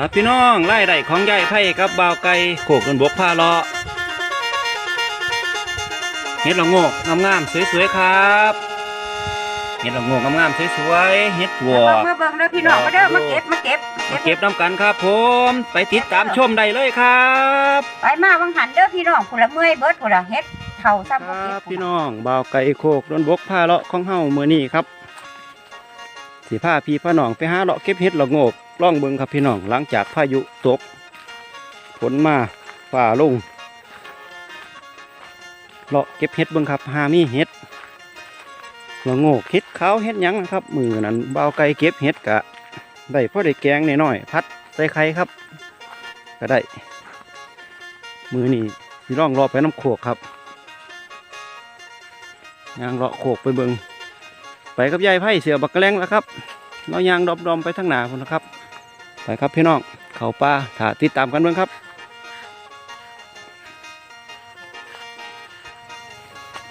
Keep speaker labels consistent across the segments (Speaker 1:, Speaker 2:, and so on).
Speaker 1: ครับพี่น้องไล่ได้ของใหญ่ไผ่กับบ่าวไก่โขกกันบกพาเลาะเห็ดละโงกงามๆสวยๆครับเห็ดละโงกงามๆสวยๆเห็ดหัว
Speaker 2: เบิ่งเบิ่งเด้อพี่น้องมาเด้อมาเก็บมาเก็บ
Speaker 1: มาเก็บน้ำกันครับผมไปติดตามชมได้เลยครับ
Speaker 2: ไปมาวังหันเด้อพี่น้องผู้ละเมื่อยเบิดผู้ละเฮ็ดเท่า
Speaker 1: ค
Speaker 2: ซ้ำบ่
Speaker 1: รั
Speaker 2: เก็
Speaker 1: บบพี่น้องบ่าวไก่โคกดนบกพาเลาะของเฮามื้อนี้ครับสิพาพี่พาน้องไปหาเลาะเก็บเห็ดละโงก ล่องเบิงครับพี่น้องหลังจากพายุตกฝนมาฝ่าลงเลาะเก็บเห็ดเบิงครับหามีเห็ดละโงกเห็ดขาวเห็ดยังนะครับ มือนั้นเบาไก่เก็บเห็ดกะได้พอได้แกงนน้อยพัดใส่ไข่ครับ ก็ได้ มือนี้พี่น้องรอไปน้ำโขกครับยางเลาะโขกไปเบิงไปกับยายไผ่เสือบักกะแลงแล้วครับเรายางดอมๆไปทางหนาพุ่นนะครับ ไปครับพี่น้องเขาป่าถ้าติดตามกันเบิ่งครับ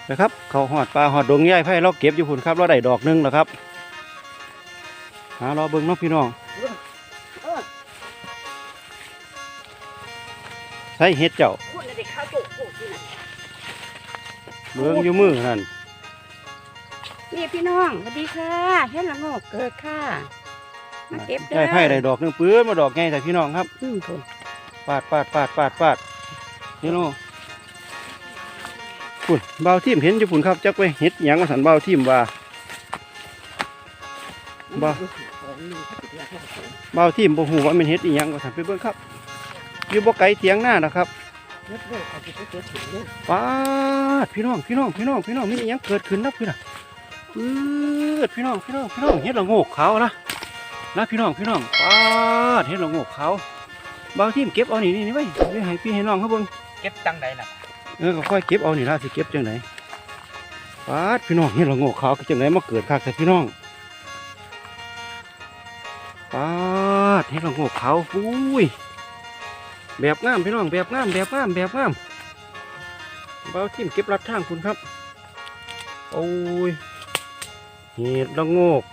Speaker 1: ไปครับเขาหอดปลาหอดดงยายไผ่เราเก็บอยู่พุ่นครับเราได้ดอกหนึงแล้วครับหาเรอเบิ่งเนาะพี่น้องใส่เห็ดเจ้าเบิ่งอยู่มือนั่น
Speaker 2: นี่พี่น้องสวัสดีค่ะเฮ็ดละโงกเกิดค่ะ มาเก็บเด้อยา
Speaker 1: ยไผ่ได้ดอกหนึงปื้นมาดอกไงแต่พี่น้องครับ
Speaker 2: อืมพุ่น
Speaker 1: ปาดปาดปาดปาดปาดนี่โน่ปุ่นเบาทิมเห็นอยู่ปุ่นครับจักไปเห็ดหยังมาสันเบาทิมว่าบ่เบาทิมบ่ฮู้ว่ามันเห็ดอีหยังว่าสันไปเบิ่งครับอยู่บ่ไกลเถียงหน้านะครับ
Speaker 2: เฮ็ดเด้อเขาสิไปเก็บถึงเด้อ
Speaker 1: ปาดพี่น้องพี่น้องพี่น้องพี่น้องมีอีหยังเกิดขึ้นนะพี่น่ะปื๊ดพี่น้องพี่น้องพี่น้องเห็ดละโงกขาวนะ นะพี่น้องพี่น้องปาดเห็ดละโงกขาวเบาทิมเก็บเอานี่นี่นี่ไว้ไว้ให้พี่ให้น้องเขาเบิ่ง
Speaker 3: เก็บจังใดล่ะ
Speaker 1: เออก็ค่อยเก็บเอานี่ล่ะสิเก็บจังไหนปาดพี่น้องเห็ดละโงกขาวจังไหนมาเกิดคักแต่พี่น้องปาดเห็ดละโงกขาวอุ้ยแบบงามพี่น้องแบบงามแบบงามแบบงามเบาทิมเก็บรัดทางคุณครับ โอ้ยเห็ดละโงก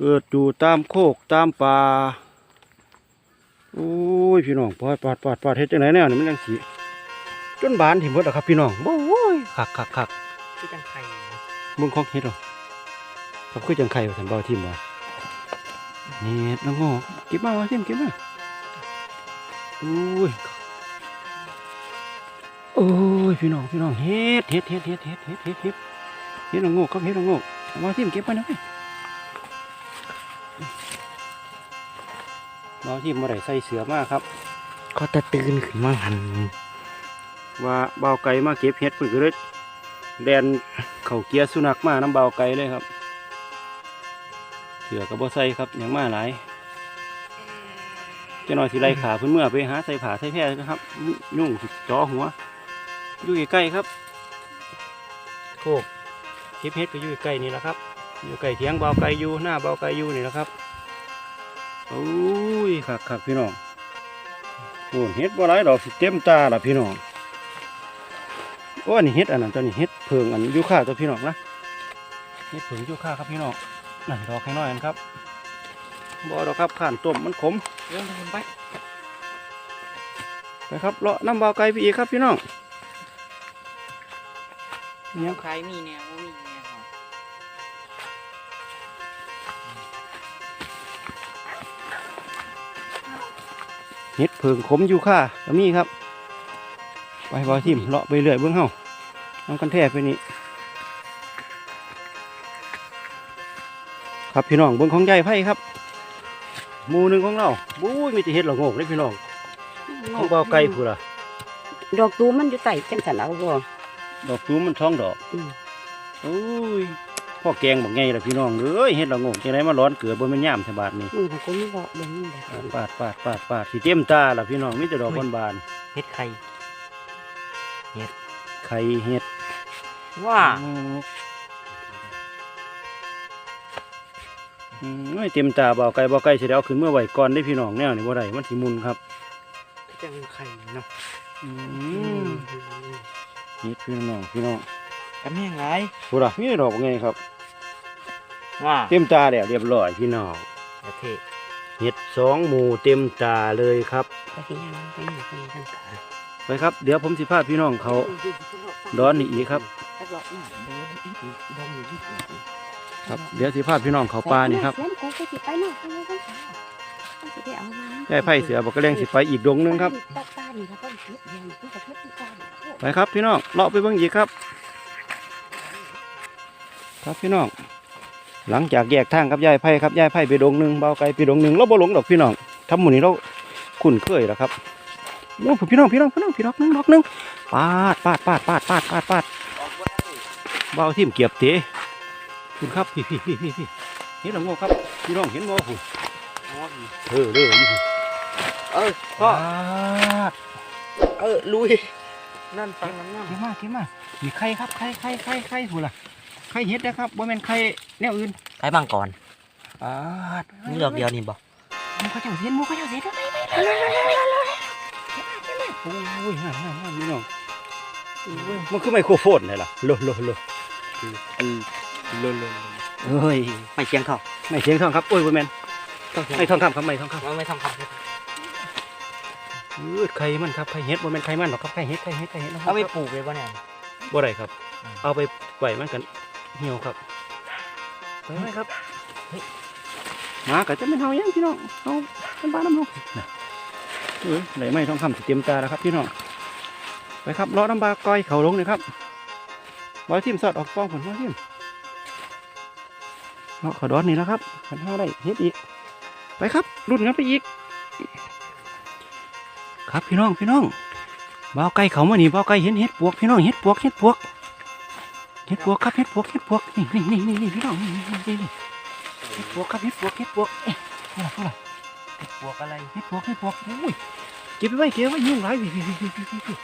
Speaker 1: เกิดอยู่ตามโคกตามป่าโอ้ยพี่น้องปาดปาดปาดปาดเฮ็ดจังไหนแนวนี่มันยังสีจนบานถิ่มหมดแล้วครับพี่น้องโอ้ยคักคักคัก
Speaker 3: คือจังไข่
Speaker 1: มึงของเฮ็ดหรอครับคือจังไข่ว่าสันเบาทิมว่าเห็ดละโงกเก็บมาว่าทิมเก็บมาโอ้ยโอ้ยพี่น้องพี่น้องเฮ็ดเฮ็ดเฮ็ดเฮ็ดเฮ็ดเฮ็ดเฮ็ดเฮ็ดเฮ็ดละโงกครับเฮ็ดละโงกเอามาทิมเก็บไปหน่อย บางที่มาได้ใส่เสือมากครับ
Speaker 3: เขาตะตื่นขึ้นมาหัน
Speaker 1: ว่าเบาวไก่มาเก็บเห็ดเพิ่นก็เลยแดนเข่าเกียร์สุนัขมาน้ำเบาวไก่เลยครับเสือกับบ่ใส่ครับอย่างมาหลายเจ้าน้อยสิไล่ขาเพิ่นเมื่อไปหาใส่ผาใส่แพร่ครับ ยุ่งสิจ่อหัวอยู่ใกล้ๆครับโคกเก็บเห็ดก็อยู่ใกล้นี่แหละครับ อยู่ใกล้เถียงเบาวไก่อยู่หน้าเบาวไก่อยู่นี่แหละครับ โอ้ยคักคักๆพี่น้องโอ้เฮ็ดบ่หลายดอกสิเต็มตาล่ะพี่น้องโอ้อันนี้เฮ็ดอันนั้นตัวนี้เฮ็ดเพิงอันยูคาตัวพี่น้องนะเฮ็ดเพิงยูคาครับพี่น้องนั่นดอกแค่น้อยอันครับบ่ดอกครับข้านต้มมันขม
Speaker 3: เรื่องมันไป
Speaker 1: ไปครับเลาะน้ำเบาไก่ไปอีกครับพี่น้องเนี่ย
Speaker 3: ใครมีแนวมีแนว
Speaker 1: เฮ็ดเพิงขมยูคาก็มีครับ ไปบ่ทิมเลาะไปเรื่อยเบิ่งเฮาน้ำกันแท้ไปนี่ครับพี่น้องเบิ่งของใหญ่ไผ่ครับหมู่หนึ่งของเราบู้ยมีแต่เฮ็ดละโงกเลยพี่น้องของเบาไก่พูดล่ะ
Speaker 2: ดอกตูมมันอยู่ใต้จังซั่นเอาบ่
Speaker 1: ดอกตูมมันท้องดอก
Speaker 2: อืม
Speaker 1: โอ้ย พ่อแกงบอกไงล่ะพี่น้องเอ้ยเฮ็ดละโงกจังไดมาร้อนเกิดบ่แม่นย่ามแถบาดนี้
Speaker 2: มือของกูมีบ่เบิ่งนี่แหละ
Speaker 1: ปาดปาดปาดปาดสิเต็มตาล่ะพี่น้องมีแต่ดอกบาน
Speaker 3: เฮ็ดไข่
Speaker 1: ๆไข่เฮ็ด
Speaker 3: ว่า
Speaker 1: อืมโอ้ยเต็มตาเบาไก่เบาไก่สิได้เอาขึ้นเมื่อไหวก่อนได้พี่น้องแนวนี่บ่ได้มันสิมุนครับ
Speaker 3: จังไข่เนาะ
Speaker 1: อืมเฮ็ดพี่น้องพี่น้อง
Speaker 3: กันแม่งไร
Speaker 1: พูดละพี่ดอกไงครับ
Speaker 3: ว่า
Speaker 1: เต็มตาแล้วเรียบร้อยพี่น้อง
Speaker 3: เท
Speaker 1: เห็ดสองหมูเต็มตาเลยครับ
Speaker 2: ไป
Speaker 1: ครับ เดี๋ยวผมสิพาพี่น้องเขาดอนอีกครับ ครับเดี๋ยวสิพาพี่น้องเขาปลานี่ครับ
Speaker 2: ได้
Speaker 1: ไผ่เสือบอกกระเลงสิไปอีกดงนึงครับ ไปครับพี่น้องเลาะไปเบิ้งอีกครับ ครับพี่น้อง หลังจากแยกทางกับยายไผ่ครับยายไผ่ไปดงหนึ่งเบาไกลไปดงหนึ่งเราบ่หลงดอกพี่น้องทำหมู่นี้เราคุ้นเคยแล้วครับโอ้พี่น้องพี่น้องพี่น้องพี่ดอกหนึ่งดอกหนึ่งปาดปาดปาดปาดปาดปาดปาดเบาทิ่มเกียบเตะคุณครับพี่พี่พี่พี่พี่เห็นหรือโง่ครับพี่น้องเห็นโง่คุณเออเด้อนี่พี่
Speaker 3: เออพ่อ
Speaker 1: ปาด
Speaker 3: เออลุยนั่นฟังน้ำน้
Speaker 1: เก็บมาเก็บมามีไข่ครับไข่ไข่ไข่ไข่หุ่นล่ะ ไข่เห็ดนะครับบ่แม่นไข่แนวอื่นำ
Speaker 3: ไอ้บางก่อน
Speaker 1: ปาด
Speaker 3: นี่ดอกเดียวนี่บ่
Speaker 1: หมูเขาเจ้าเสียนหมูเขาเจ้าเสียนไปไปโอ้ยนั่นนั่นนั่นนี่น้องโอ้ยมันคือไมโครโฟนเลยล่ะโลโลโล
Speaker 3: เออลุยลุย
Speaker 1: เอ้ย
Speaker 3: ไม่เชียงเขา
Speaker 1: ไม่เสียงทองครับโอ้ยบ่แม่นไม่ทองคำครับไม่ทองค
Speaker 3: ไม่ไม่ทำคำำ
Speaker 1: อืดไข่มันครับไข่เห็ดบ่แม่นไข่มันหรอกครับไข่เห็ดไข่เห็ดไข่เห็ดนะครั
Speaker 3: เอาไปปลูกเลยป่ะเนี่ย
Speaker 1: บ่ได้ครับ
Speaker 3: อืม
Speaker 1: เอาไปไว้มันกัน เหี่ยวครับไปไหมครับหมาก็จะเป็นเฮายังพี่น้องเฮาเป็นบ้านน้ำเฮานะเออไหนไม่ทองคำสิเต็มตาแล้วครับพี่น้องไปครับลาะน้ำบาก้อยเขาลงเลยครับบอยทิมสอดออกฟองผลบอยทิมเลาะขาดอนนี่แล้วครับขันห้าได้เฮ็ดอีก ไปครับ รุ่นกันไปอีก ครับพี่น้องพี่น้องบ่าวไก่เขามานี่บ่าวไก่เห็นเห็ดปวกพี่น้องเห็ดปวกเห็ดปวก เห็ดปวกครับเห็ดปวกเห็ดปวกนี่นี่นี่นี่นี่พี่น้องนี่นี่นี่นี่เห็ดปวกครับเห็ดปวกเห็ดปวกเอ๊ะเอาล่ะเอาล่ะ
Speaker 3: ปลูกอะไร
Speaker 1: เห็ดปวกเห็ดปวกอุ้ยเก็บไปไว้เก็บไว้ยุ่งไรพี่พี่พี่พี่พี่พี่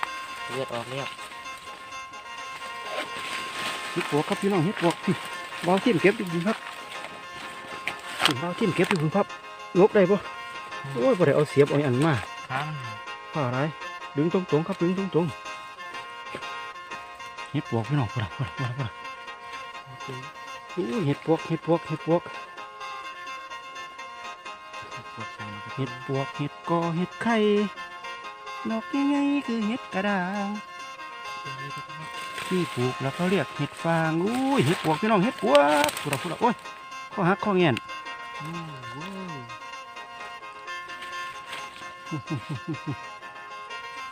Speaker 3: เลือดออกแล้ว
Speaker 1: เห็ดปวกครับพี่น้องเห็ดปวกพี่บ่าวทิมเก็บดีๆครับพี่บ่าวทิมเก็บดีๆครับลบได้ปะโอ้ยบ่ได้เอาเสียบเอาอันมา
Speaker 3: ห้าม
Speaker 1: ข้าอะไรดึงตรงๆครับดึงตรงๆ เห็ดปวกพี่น้องพุ่นละพุ่นละพุ่นละพุ่นละอู้เห็ดปวกเห็ดปวกเห็ดปวกเห็ดปวกเห็ดกอเห็ดไข่ดอกใหญ่ๆคือเห็ดกระด้างที่ปลูกแล้วเขาเรียกเห็ดฟางอู้ยเห็ดปวกพี่น้องเห็ดปวกพุ่นละพุ่นละโอ้ยข้อหักข้อเงียน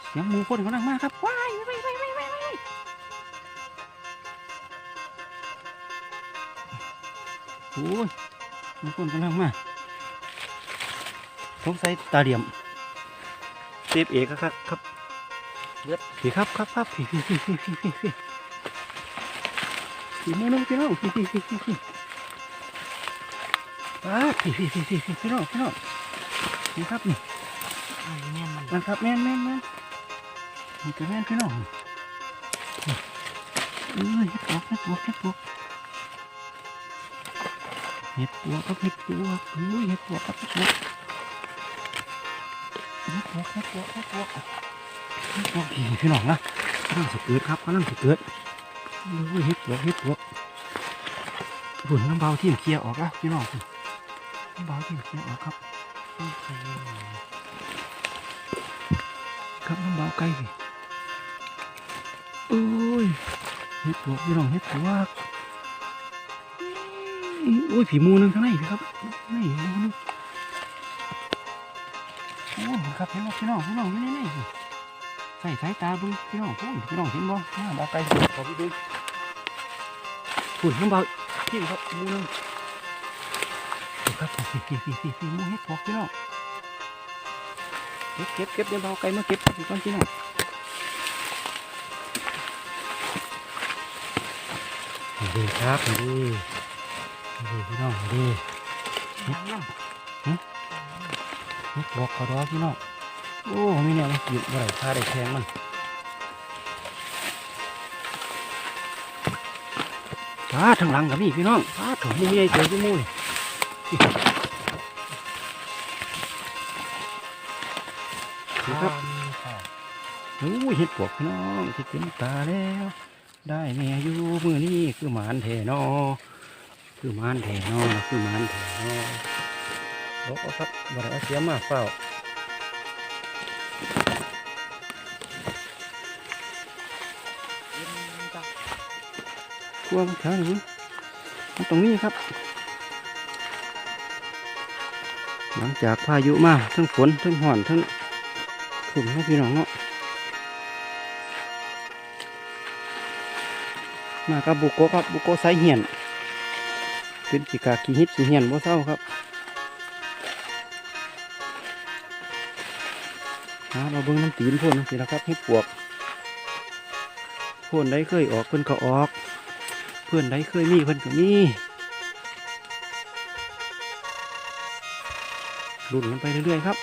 Speaker 1: เสียงหมูคนกำลังมาครับว้า โอ้ยหมูคนกำลังมาสงสัยตาเหลี่ยมเซฟเอกครับครับเลือดพี่ครับครับครับพี่พี่พี่พี่พี่พี่พี่พี่หมูนึงพี่น้องพี่พี่พี่พี่พี่อ่าพี่พี่พี่พี่พี่พี่น้องพี่น้องนี่ครับนี่
Speaker 3: ไอ้เนี่ยมัน
Speaker 1: มันครับแม่นแม่นแม่นนี่ก็แม่นพี่น้องนี่เอ้ยเห็ดปวกเห็ดปวกเห็ดปวก เห็ดปวครับเห็ดปวกเอ้ยเห็ดปวครับเห็ดปวเห็ดปวเห็ดปวเห็ดปวเห็ดปวพี่พี่น้องนะกำลังสิเกิดครับกำลังสิเกิดเอ้ยเห็ดปวเห็ดปวกหุ่นน้ำเบาที่มเคลียร์ออกแล้วพี่น้องน้ำเบาที่มเคลียร์ออกครับครับน้ำเบาไก่สิโอ้ยเห็ดปวพี่น้องเห็ดปว โอ้ยผีมูหนึงข้างในพี่ครับนี่มูหนึงโอ้ยครับเห็นบ่พี่น้องพี่น้องนี่นี่นี่ใส่สายตาเบึงพี่น้องพูดพี่น้องเห็นบ่น้ำเบาไก่ขอพี่ดูพูดน้ำเบาพี่ครับมูหนึงดูครับพี่พี่พี่พี่พี่มูเห็ดปวกพี่น้องเก็บเก็บเก็บเดี๋ยวเบาไก่มาเก็บอีกก่อนพี่น้องดีครับดี ดีพี่น้องดี
Speaker 3: น้ำน้
Speaker 1: นี่บอกเขาดอพี่น้องโอ้มีเนี่ยมันกินบ่ได้พาได้แทงมันพาทางหลังกับนี่พี่น้องพาถุงมือใหญ่เจอที่มูนี่นี่ครับโอ้ยเห็ดปวกพี่น้องที่เต็มตาแล้ว ได้แม่อยู่มือนี้คือหมานแทนอ คือหมานแทนอคือหมานแทนอลกเอาครับบ่ได้เอาเสียมาเปล่า
Speaker 3: เย็นจัง
Speaker 1: กลัวมแถวนี้ตรงนี้ครับ หลังจากพายุมาทั้งฝนทั้งห่อนทั้งขุ่มนะพี่น้องเนาะมากับบุโกะครับบุโกะไซเหียน เป็นกีกากีฮิตกีเหียนบ่เศร้าครับหาเราเบิ่งน้ำตีนพ่นสิละครับให้ปวกพ่นได้เคยออกเพิ่อนก็ออก เพื่อนใดเคยมีเพิ่อนก็มีรุนกันไปเรื่อยๆครับ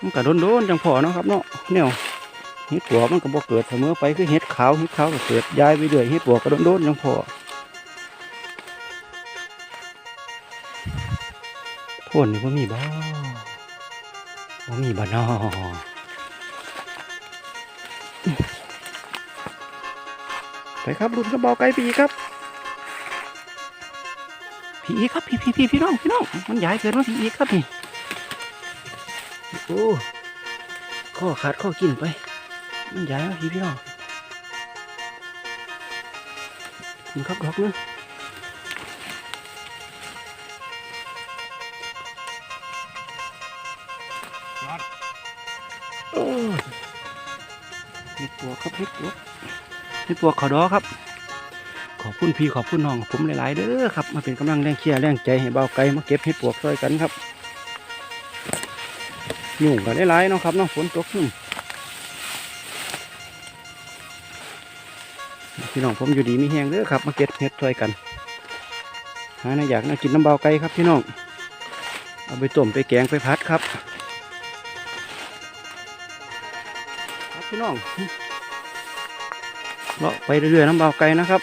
Speaker 1: มันก็โดนๆจังพอเนาะครับเนาะแนวเห็ดปวกมันก็บ่เกิดเสมอไปคือเห็ดขาวเห็ดขาวก็เกิดย้ายไปเรื่อยเห็ดปวกก็โดนๆจังพอ พ่นนี่บ่ามีบ่บ่ามีบ่นอไปครับรุ่นกระบอกไก่ปีครับพี่อีครับพี่พี่พี่พี่น้องพี่น้องมันใหญ่เกินว่าพี่อีครับนี่โอ้ข้อขาดข้อกินไป มันใหญ่แล้วพี่พี่น้องนี่ครับดอกนึง นี่ตัวขอดอครับ ขอบคุณพี่ขอบคุณน้องผมหลาย ๆ เด้อครับ มาเป็นกำลังแรงเชียร์แรงใจให้เบาไก่มาเก็บเห็ดปวกซอยกันครับยุ่งกันหลายๆเนาะครับเนาะฝนตกขึ้นพี่น้องผมอยู่ดีมีแห้งเด้อครับ มาเก็บเห็ดซอยกันหาในอยากน่ากินน้ำเบาไก่ครับพี่น้องเอาไปต้มไปแกงไปพัดครับ ครับพี่น้อง เลาะไปเรื่อยๆน้ำเบาไกลนะครับ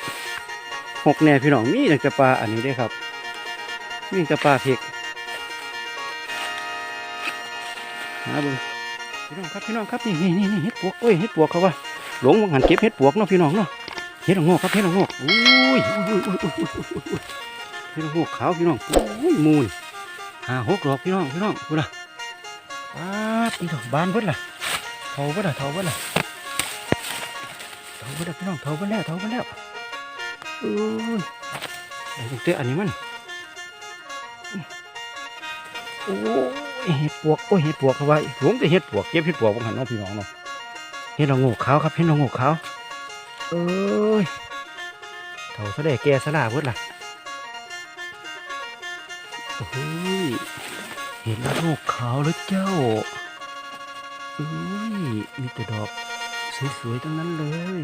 Speaker 1: หกแน่พี่น้องมีหนึ่งจะปลาอันนี้ด้วยครับมีจะปลาเพ็กหาบุญพี่น้องครับพี่น้องครับนี่นี่นี่เห็ดปวกโอ้ยเห็ดปวกเขาว่าหลงงหันเก็บเห็ดปวกเนาะพี่น้องเนาะเห็ดหงอกครับเห็ดหงอกอุ้ยเห็ดหงอกขาวพี่น้องอุ้ยมูนหาหกหลอกพี่น้องพี่น้องดูละป้าพี่น้องบานเพิ่นล่ะเทาเพิ่นล่ะเทาเพิ่นล่ะาไปแล้วพี่น้องเท่าไปแล้วเท่าไปแล้วเอ้ยไอ้เตะอันนี้มันโอ้ยเห็ดปวกโอ้ยเห็ดปวกเขาไว้หลวงแต่เห็ดปวกเก็บเห็ดปวกบางหันน้องพี่น้องเนาะเห็ดละโงกขาวครับเห็ดละโงกขาวเอ้ยเท่าซะได้แก่สลาเพิ่นล่ะโอ้ยเห็ดละโงกขาวแล้วเจ้าเอ้ยมีแต่ดอก สวยๆทั้งนั้นเลย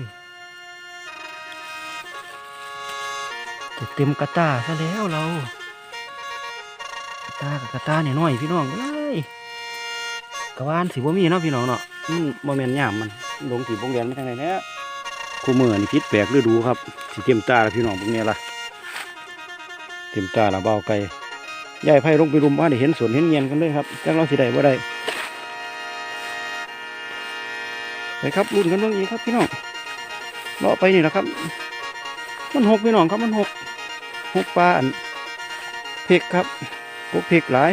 Speaker 1: จะเต็มกระตาซะแล้วเรากระตากับกระตาเนี่ยน้อยพี่น้องเอ้ยกระวานสิบ่มีเนาะพี่น้องเนาะมันบ่แม่นยามมันลงสีบงแดนมาทางไหนเนี่ยคู่มือนี่พิษแปลกฤดูครับสิเต็มตาล้วพี่น้องพวกนี้ล่ะเต็มตาละเบาไกลยายไผ่ลงไปรุมบ้านได้เห็นสวนเห็นเงียนกันเลยครับจังเราสิได้บ่ได้ ไปครับรุ่นกันเบ้างอีกครับพี่น้องเลาะไปนี่แหละครับ มันหกพี่น้องครับมันหกหกปลาอันเพกครับพวกเพกหลาย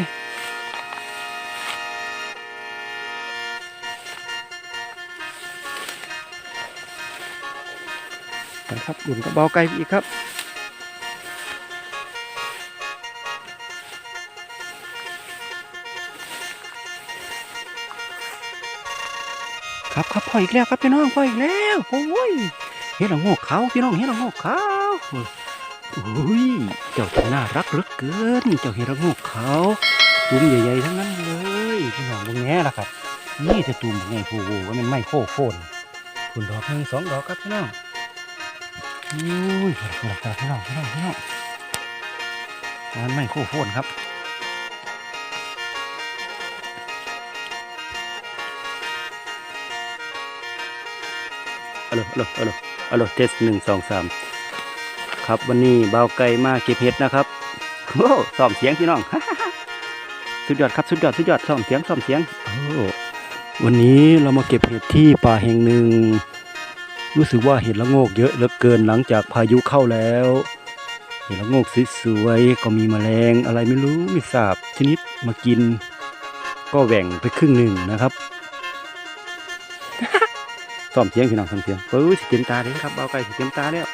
Speaker 1: ไปครับรุ่นกับเบาไกลอีกครับ ครับครับพ่ออีกแล้วครับพี่น้องพ่ออีกแล้วโอ้ยเฮ็ดละโงกขาวพี่น้องเฮ็ดละโงกขาวอุ้ยเจ้าน่ารักเหลือเกินเจ้าเฮ็ดละโงกขาวตุ่มใหญ่ๆทั้งนั้นเลยพี่น้องบงแง่ละครับนี่จะตุ่มบงแง่โอ้โหว่ามันไม่โค้โคนคุณดอกหนึ่งสองดอกครับพี่น้องอุ้ยพี่น้องพี่น้องพี่น้องพี่น้องมันไม่โค้โคนครับ ฮัลโหลฮัลโหลฮัลโหลฮัลโหลเทสหนึ่งสองสามครับวันนี้เบาไก่มาเก็บเห็ดนะครับโอ้ซ้อมเสียงพี่น้องสุดยอดครับสุดยอดสุดยอดซ้อมเสียงซ้อมเสียงโอ้วันนี้เรามาเก็บเห็ดที่ป่าแห่งหนึ่ง รู้สึกว่าเห็ดละโงกเยอะเหลือเกินหลังจากพายุเข้าแล้ว เห็นแล้วโงกสวยๆก็มีแมลงอะไรไม่รู้ไม่ทราบชนิดมากิน ก็แหว่งไปครึ่งหนึ่งนะครับ ซ่อมเสียงพี่น้องซ่อมเสียงเอ้ยสิเต็มตาเลยครับเบาไก่สิเต็มตาแล้ว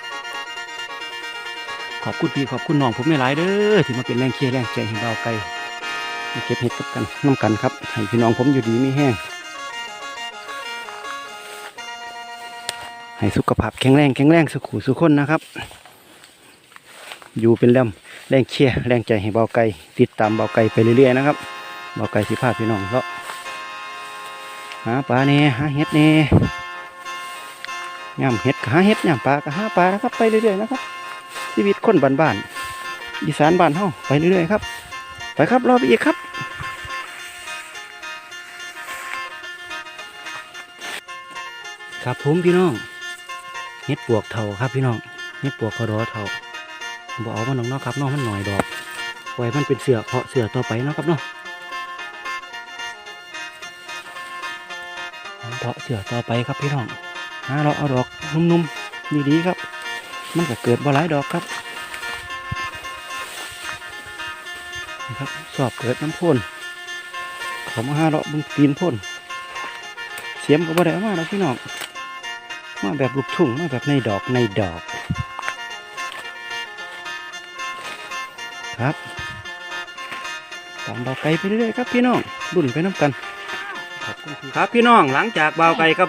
Speaker 1: ขอบคุณพี่ขอบคุณน้องผมไม่หลายเด้อที่มาเป็นแรงเชียร์แรงใจให้เบาไก่เก็บเห็ดกับกันน้ำกันครับให้พี่น้องผมอยู่ดีไม่แห้งให้สุขภาพแข็งแรงแข็งแรงสุขุสุขคนนะครับ อยู่เป็นแรงแรงเชียร์แรงใจให้เบาไก่ติดตามเบาไก่ไปเรื่อยๆนะครับเบาไก่สิพาพี่น้องเลาะหาปลาเน่หาเห็ดเน่ย่ำเห็ดก็หาเห็ดย่ำปลาก็หาปลานะครับไปเรื่อยๆนะครับ ชีวิตคนบ้านๆอีสานบ้านเฮาไปเรื่อยๆครับ ไปครับรอไปอีกครับครับผมพี่น้องเห็ดปวกเถาครับพี่น้องเห็ดปวกคอดอเถาบอกเอามาน้องเนาะครับน้องมันหน่อยดอกปล่อยมันเป็นเสือเพาะเสือต่อไปเนาะครับเนาะเพาะเสือต่อไปครับพี่น้อง หาเราเอาดอกนุ่มๆดีๆครับ มันก็เกิดบ่หลายดอกครับนี่ครับสอบเกิดน้ำพ่นเขามาหาเราบึงตีนพ่นเสียมก็บ่ได้มาแล้วพี่น้องมาแบบลูกทุ่งมาแบบในดอกในดอกครับตามเบาไก่ไปเรื่อยๆครับพี่น้องรุ่นไปน้ำกันขอบคุณครับพี่น้องหลังจากเบาไก่กับ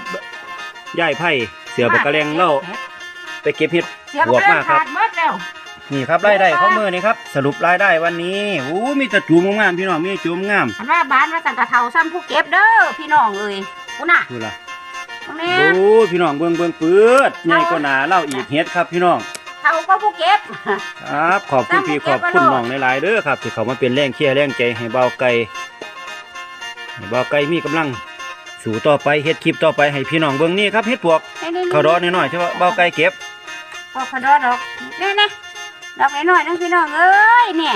Speaker 1: ย่ายไผ่เสือบักกระแลงเล่าไปเก็บเห็ด
Speaker 2: เสีย
Speaker 1: บวกมากครับ
Speaker 2: ขาดหมดแล้ว
Speaker 1: นี่ครับรายได้ของมือนี่ครับ สรุปรายได้วันนี้โอ้มีแต่จูมงามๆพี่น้องมีจูมงาม
Speaker 2: อันว่าบ้านว่าสังกะเทาซ้ำผู้เก็บเด้อพี่น้องเอ้ยกูน่ะ
Speaker 1: ดูล่ะ
Speaker 2: ตรงนี้
Speaker 1: โอ้พี่น้องเบิ่งเบิ่งปืดใหญ่กว่าหนาเล่าอีกเฮ็ดครับพี่น้อง
Speaker 2: เทาก็ผู้เก็บ
Speaker 1: ครับ ขอบคุณพี่ข
Speaker 2: ตั้
Speaker 1: อบ
Speaker 2: งแต่
Speaker 1: คุณ
Speaker 2: บ่โลด
Speaker 1: น้องหลายๆเด้อครับ ที่เขามาเป็นแรงเชียร์แรงใจให้เบาไก่ให้เบาไก่มีกำลัง สู่ต่อไปเฮ็ดคลิปต่อไปให้พี่น้องเบิ่งนี่ครับเฮ็ดปวก
Speaker 2: นี่ๆๆ
Speaker 1: เขาดอน้อยๆใช่ป่ะเบาไก่เก็บ
Speaker 2: พอขดอดอกนี่นี่ดอกน้อยๆนั่นพี่น้องเอ้ยเนี่ย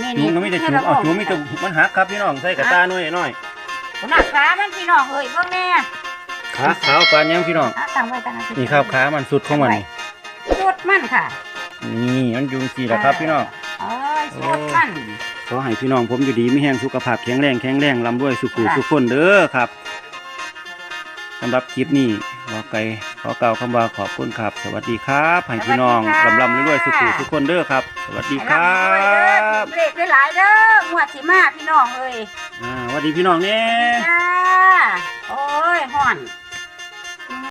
Speaker 2: นี่
Speaker 1: จู
Speaker 2: นี่
Speaker 1: งก็มีแต่จูงเอาจูงมีแต่มันหักครับพี่น้องใส่กระตาน้อยน้อย
Speaker 2: หนักขามันพี่น้องเอ้ยเบิ่งแน่
Speaker 1: ๆขาขาวปานยังพี่น้อง
Speaker 2: อะตั้งไว้ตั้งไว้
Speaker 1: นี่ครับขามันสุดของมันนี่
Speaker 2: สุดมันค่ะ
Speaker 1: นี่มันยุงสีแหละครับพี่น้อง
Speaker 2: เอ้ยสุดมัน
Speaker 1: ขอให้พี่น้องผมอยู่ดีไม่แห้งสุขภาพแข็งแรงแข็งแรงลำด้วยสุขุสุขคนเด้อครับสำหรับคลิปนี้เบาไก่ขอกล่าวคำว่าขอบคุณครับ สวัสดีครับให้พี่น้องลำลำด้วยสุขุสุขคนเด้อครับ สวัสดีครับ
Speaker 2: เบรกหลายๆเด้อหวดสิมาพี่น้องเอ้ย
Speaker 1: อ่าสวัสดีพี่น้องเนี่ย
Speaker 2: จ้าโอ้ยห่อน